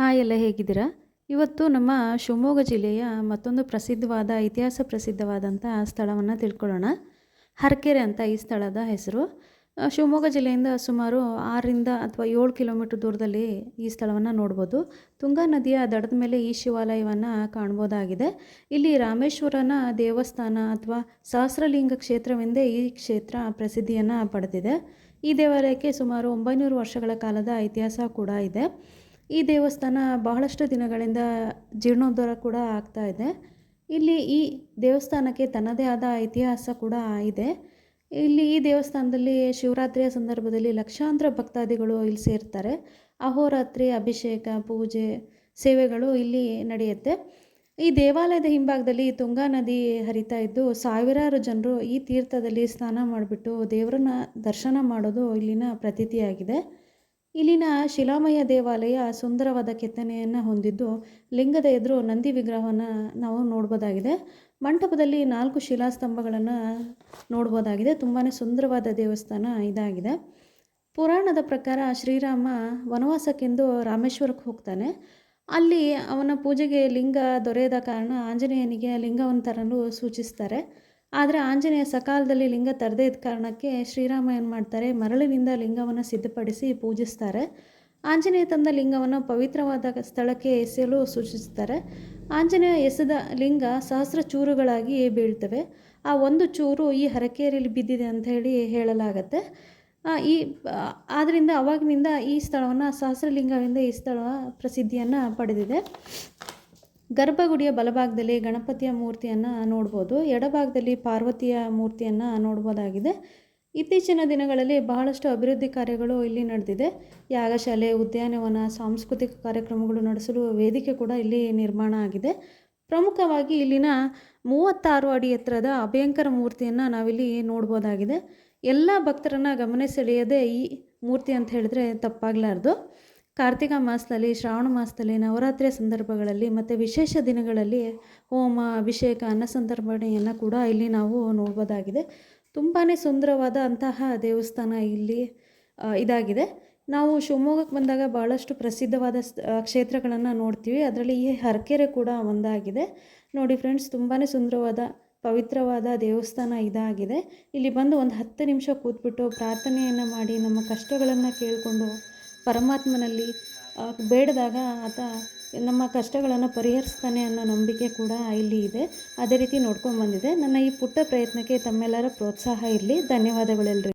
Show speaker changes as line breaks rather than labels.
Hi ಎಲ್ಲ ಹೇಗಿದ್ದೀರಾ? ಇವತ್ತು ನಮ್ಮ ಶಿವಮೊಗ್ಗ ಜಿಲ್ಲೆಯ ಮತ್ತೊಂದು ಪ್ರಸಿದ್ಧವಾದ, ಇತಿಹಾಸ ಪ್ರಸಿದ್ಧವಾದಂಥ ಸ್ಥಳವನ್ನು ತಿಳ್ಕೊಳ್ಳೋಣ. ಹರಕೆರೆ ಅಂತ ಈ ಸ್ಥಳದ ಹೆಸರು. ಶಿವಮೊಗ್ಗ ಜಿಲ್ಲೆಯಿಂದ ಸುಮಾರು ಆರರಿಂದ ಅಥವಾ ಏಳು ಕಿಲೋಮೀಟ್ರ್ ದೂರದಲ್ಲಿ ಈ ಸ್ಥಳವನ್ನು ನೋಡ್ಬೋದು. ತುಂಗಾ ನದಿಯ ದಡದ ಮೇಲೆ ಈ ಶಿವಾಲಯವನ್ನು ಕಾಣ್ಬೋದಾಗಿದೆ. ಇಲ್ಲಿ ರಾಮೇಶ್ವರನ ದೇವಸ್ಥಾನ ಅಥವಾ ಸಹಸ್ರಲಿಂಗ ಕ್ಷೇತ್ರವೆಂದೇ ಈ ಕ್ಷೇತ್ರ ಪ್ರಸಿದ್ಧಿಯನ್ನು ಪಡೆದಿದೆ. ಈ ದೇವಾಲಯಕ್ಕೆ ಸುಮಾರು ಒಂಬೈನೂರು ವರ್ಷಗಳ ಕಾಲದ ಇತಿಹಾಸ ಕೂಡ ಇದೆ. ಈ ದೇವಸ್ಥಾನ ಬಹಳಷ್ಟು ದಿನಗಳಿಂದ ಜೀರ್ಣೋದ್ಧಾರ ಕೂಡ ಆಗ್ತಾ ಇದೆ. ಇಲ್ಲಿ ಈ ದೇವಸ್ಥಾನಕ್ಕೆ ತನ್ನದೇ ಆದ ಇತಿಹಾಸ ಕೂಡ ಇದೆ. ಇಲ್ಲಿ ಈ ದೇವಸ್ಥಾನದಲ್ಲಿ ಶಿವರಾತ್ರಿಯ ಸಂದರ್ಭದಲ್ಲಿ ಲಕ್ಷಾಂತರ ಭಕ್ತಾದಿಗಳು ಇಲ್ಲಿ ಸೇರ್ತಾರೆ. ಅಹೋರಾತ್ರಿ, ಅಭಿಷೇಕ, ಪೂಜೆ, ಸೇವೆಗಳು ಇಲ್ಲಿ ನಡೆಯುತ್ತೆ. ಈ ದೇವಾಲಯದ ಹಿಂಭಾಗದಲ್ಲಿ ತುಂಗಾ ನದಿ ಹರಿತಾ ಇದ್ದು ಸಾವಿರಾರು ಜನರು ಈ ತೀರ್ಥದಲ್ಲಿ ಸ್ನಾನ ಮಾಡಿಬಿಟ್ಟು ದೇವರನ್ನ ದರ್ಶನ ಮಾಡೋದು ಇಲ್ಲಿನ ಪ್ರತೀತಿಯಾಗಿದೆ. ಇಲ್ಲಿನ ಶಿಲಾಮಯ ದೇವಾಲಯ ಸುಂದರವಾದ ಕೆತ್ತನೆಯನ್ನು ಹೊಂದಿದ್ದು, ಲಿಂಗದ ಎದುರು ನಂದಿ ವಿಗ್ರಹವನ್ನು ನಾವು ನೋಡ್ಬೋದಾಗಿದೆ. ಮಂಟಪದಲ್ಲಿ ನಾಲ್ಕು ಶಿಲಾಸ್ತಂಭಗಳನ್ನು ನೋಡ್ಬೋದಾಗಿದೆ. ತುಂಬಾ ಸುಂದರವಾದ ದೇವಸ್ಥಾನ ಇದಾಗಿದೆ. ಪುರಾಣದ ಪ್ರಕಾರ ಶ್ರೀರಾಮ ವನವಾಸಕ್ಕೆಂದು ರಾಮೇಶ್ವರಕ್ಕೆ ಹೋಗ್ತಾನೆ. ಅಲ್ಲಿ ಅವನ ಪೂಜೆಗೆ ಲಿಂಗ ದೊರೆಯದ ಕಾರಣ ಆಂಜನೇಯನಿಗೆ ಲಿಂಗವನ್ನು ತರಲು ಸೂಚಿಸ್ತಾರೆ. ಆದರೆ ಆಂಜನೇಯ ಸಕಾಲದಲ್ಲಿ ಲಿಂಗ ತರದೇ ಇದ್ದ ಕಾರಣಕ್ಕೆ ಶ್ರೀರಾಮ ಏನು ಮಾಡ್ತಾರೆ? ಮರಳಿನಿಂದ ಲಿಂಗವನ್ನು ಸಿದ್ಧಪಡಿಸಿ ಪೂಜಿಸ್ತಾರೆ. ಆಂಜನೇಯ ತಂದ ಲಿಂಗವನ್ನು ಪವಿತ್ರವಾದ ಸ್ಥಳಕ್ಕೆ ಎಸೆಯಲು ಸೂಚಿಸ್ತಾರೆ. ಆಂಜನೇಯ ಎಸೆದ ಲಿಂಗ ಸಹಸ್ರ ಚೂರುಗಳಾಗಿ ಬೀಳ್ತವೆ. ಆ ಒಂದು ಚೂರು ಈ ಹರಕೇರಿಯಲ್ಲಿ ಬಿದ್ದಿದೆ ಅಂತ ಹೇಳಿ ಹೇಳಲಾಗತ್ತೆ. ಈ ಆದ್ದರಿಂದ ಅವಾಗಿನಿಂದ ಈ ಸ್ಥಳವನ್ನು ಸಹಸ್ರಲಿಂಗದಿಂದ ಈ ಸ್ಥಳ ಪ್ರಸಿದ್ಧಿಯನ್ನು ಪಡೆದಿದೆ. ಗರ್ಭಗುಡಿಯ ಬಲಭಾಗದಲ್ಲಿ ಗಣಪತಿಯ ಮೂರ್ತಿಯನ್ನು ನೋಡ್ಬೋದು. ಎಡಭಾಗದಲ್ಲಿ ಪಾರ್ವತಿಯ ಮೂರ್ತಿಯನ್ನು ನೋಡ್ಬೋದಾಗಿದೆ. ಇತ್ತೀಚಿನ ದಿನಗಳಲ್ಲಿ ಬಹಳಷ್ಟು ಅಭಿವೃದ್ಧಿ ಕಾರ್ಯಗಳು ಇಲ್ಲಿ ನಡೆದಿದೆ. ಯಾಗಶಾಲೆ, ಉದ್ಯಾನವನ, ಸಾಂಸ್ಕೃತಿಕ ಕಾರ್ಯಕ್ರಮಗಳು ನಡೆಸಲು ವೇದಿಕೆ ಕೂಡ ಇಲ್ಲಿ ನಿರ್ಮಾಣ ಆಗಿದೆ. ಪ್ರಮುಖವಾಗಿ ಇಲ್ಲಿನ ಮೂವತ್ತಾರು ಅಡಿ ಎತ್ತರದ ಅಭಯಂಕರ ಮೂರ್ತಿಯನ್ನು ನಾವಿಲ್ಲಿ ನೋಡ್ಬೋದಾಗಿದೆ. ಎಲ್ಲ ಭಕ್ತರನ್ನು ಗಮನ ಸೆಳೆಯದೆ ಈ ಮೂರ್ತಿ ಅಂತ ಹೇಳಿದ್ರೆ ತಪ್ಪಾಗಲಾರ್ದು. ಕಾರ್ತಿಕ ಮಾಸದಲ್ಲಿ, ಶ್ರಾವಣ ಮಾಸದಲ್ಲಿ ನವರಾತ್ರಿಯ ಸಂದರ್ಭಗಳಲ್ಲಿ ಮತ್ತು ವಿಶೇಷ ದಿನಗಳಲ್ಲಿ ಹೋಮ, ಅಭಿಷೇಕ, ಅನ್ನ ಸಂದರ್ಭಣೆಯನ್ನು ಕೂಡ ಇಲ್ಲಿ ನಾವು ನೋಡ್ಬೋದಾಗಿದೆ. ತುಂಬಾ ಸುಂದರವಾದ ಅಂತಹ ದೇವಸ್ಥಾನ ಇಲ್ಲಿ ಇದಾಗಿದೆ. ನಾವು ಶಿವಮೊಗ್ಗಕ್ಕೆ ಬಂದಾಗ ಭಾಳಷ್ಟು ಪ್ರಸಿದ್ಧವಾದ ಕ್ಷೇತ್ರಗಳನ್ನು ನೋಡ್ತೀವಿ. ಅದರಲ್ಲಿ ಈ ಹರಕೆರೆ ಕೂಡ ಒಂದಾಗಿದೆ. ನೋಡಿ ಫ್ರೆಂಡ್ಸ್ ತುಂಬಾ ಸುಂದರವಾದ, ಪವಿತ್ರವಾದ ದೇವಸ್ಥಾನ ಇದಾಗಿದೆ. ಇಲ್ಲಿ ಬಂದು ಒಂದು ಹತ್ತು ನಿಮಿಷ ಕೂತ್ಬಿಟ್ಟು ಪ್ರಾರ್ಥನೆಯನ್ನು ಮಾಡಿ, ನಮ್ಮ ಕಷ್ಟಗಳನ್ನು ಕೇಳಿಕೊಂಡು ಪರಮಾತ್ಮನಲ್ಲಿ ಬೇಡದಾಗ ಆತ ನಮ್ಮ ಕಷ್ಟಗಳನ್ನು ಪರಿಹರಿಸ್ತಾನೆ ಅನ್ನೋ ನಂಬಿಕೆ ಕೂಡ ಇಲ್ಲಿ ಇದೆ. ಅದೇ ರೀತಿ ನೋಡ್ಕೊಂಡು ಬಂದಿದೆ. ನನ್ನ ಈ ಪುಟ್ಟ ಪ್ರಯತ್ನಕ್ಕೆ ತಮ್ಮೆಲ್ಲರ ಪ್ರೋತ್ಸಾಹ ಇರಲಿ. ಧನ್ಯವಾದಗಳೆಲ್ಲರಿಗೂ